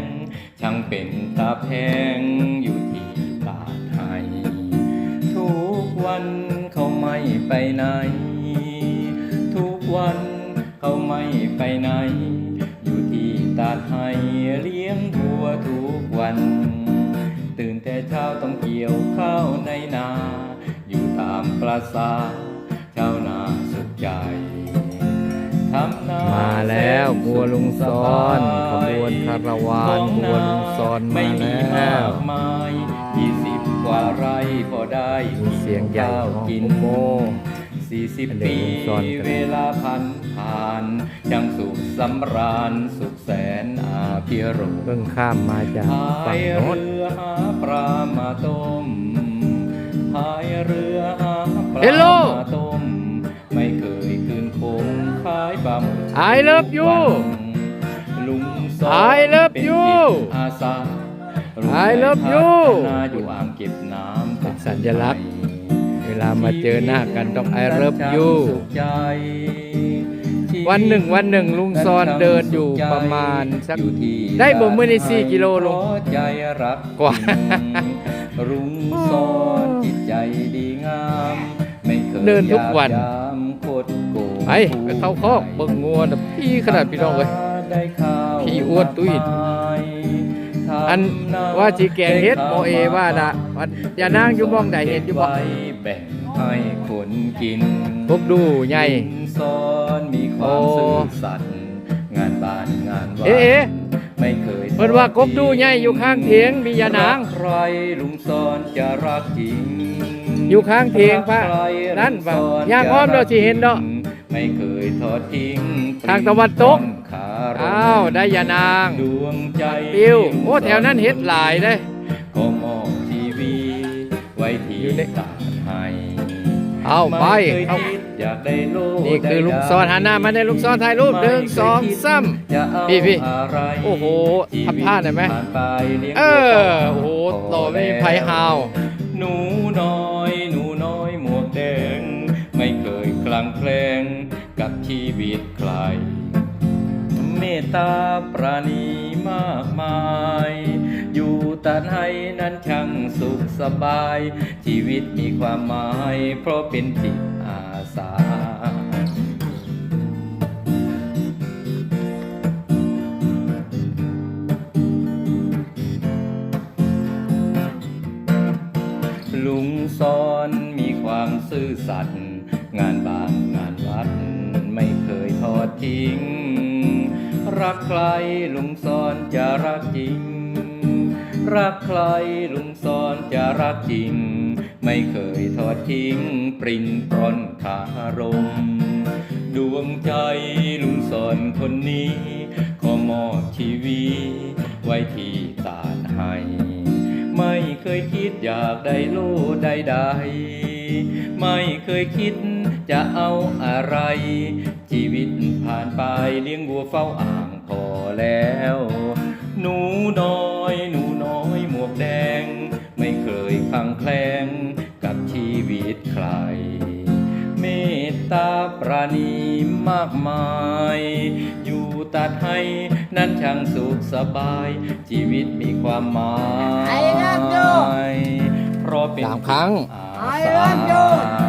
งช่างเป็นตาแพงอยู่ที่ตาไทย ทุกวันเขาไม่ไปไหน ทุกวันเขาไม่ไปไหน อยู่ที่ตาไทยเลี้ยงวัวทุกวัน ตื่นแต่เช้าต้องเกี่ยวข้าวในนา อยู่ตามประสาช ลุงซ้อนขบวนคาราวานบัวลุงซ้อนมาไม่มีแล้มาวกมายยี่สิบกว่าไร่พอได้มีเสียงใหญ่ข้าวของกินโมสี่สิบอันนี้ปีลุงซ้อนกันเวลาพันผ่านยังสุขสำราญสุขแสนอาภิรมย์เพิ่งข้ามมาจากพาฝั่งยโน้นเรือหาปลามาต้มพายเรือหาปลา Hello มาต้มไม่เคยคืนคงขายปลาหมึก I love you ลุงสอน I love เป็น you จิตอาสา I love you นาอยู่อ่างเก็บน้ำเป็นสัญลักษณ์ เวลามาเจอหน้ากันต้อง I love you วันหนึ่งวันหนึ่งลุงซอนเดินอยู่ประมาณสักอยู่ที่ได้บ่มื้อนี้สี่กิโลลุงเพราะใจรักกว่า ลุงซอนจิตใจดีงามไม่เคยเดินทุกวันอยายามโคตรโกง ไปไปเข้าคอกเบิ่งงัวนะพี่ขนาดพี่น้องเลย ได้ข้าวพี่อ้วนตุ้ยมากมายทำอันว่าจีแกงเฮ็ดโมเอว่าดะว่าอย่านั่งอยู่มองใดเห็นอยู่บ่ไว้แบ่งให้คนกินพบดูใหญ่ลุงซอนมีความโอ้ซื่อสัตย์งานบ้านงานวัเอ๊ะเอ๊ะไม่เคยเพิ่นว่ากบดูใหญ่อยู่ข้างเถียงมียานางรักใครลุงซอนจะรักจริง อยู่ข้างเถียงพระรักใครนั่นลุงว่าซนย่างอ้อมเราสิเห็นเนาะไม่เคยทอดทิ้งทางตะวันตกคารม อ้าวได้ยานางดวงใจปิวโอ้แถวนั้นเฮ็ดหลายเด้ก็มองทีวีไว้ที่อยู่ในตาให้เอาไปม่เคยเอาคิดอยากได้โลกนี่คือลุงซอนหันหน้ามาในลุงซอนถ่ายรูปหนึ่งสองสามจะเอาพี่พี่อะไรโอ้โหชีทำท่าหน่อยไหมผ่านไปเลี้ยงเอลูกอโอ้โหต่อไม่มีไผหาวหนูน้อยหนูน้อยหมวกแดง ไม่เคยคลางแคลงกับชีวิตใคร เมตตาปราณีมากมาย อยู่ตัดให้นั้นช่างสุขสบาย ชีวิตมีความหมาย เพราะเป็นจิตอาสาลุงซอนมีความซื่อสัตย์งานบ้านงานวัดไม่เคยทอดทิ้ง รักใครลุงซอนจะรักจริง รักใครลุงซอนจะรักจริง ไม่เคยทอดทิ้ง ปรินปรอนคารม ดวงใจลุงซอนคนนี้ ขอมอบชีวิตไว้ที่ตาดให้ ไม่เคยคิดอยากได้โลใดๆ ไม่เคยคิด จะเอาอะไร ชีวิตผ่านไปเลี้ยงวัวเฝ้าอ่างพอแล้ว หนูน้อย หนูน้อยหมวกแดง ไม่เคยคลังแคลงกับชีวิตใคร เมตตาปราณีมากมาย อยู่ตัดให้นั้นช่างสุขสบาย ชีวิตมีความหมาย I love you เพราะเป็นสามครั้งอา I สา love you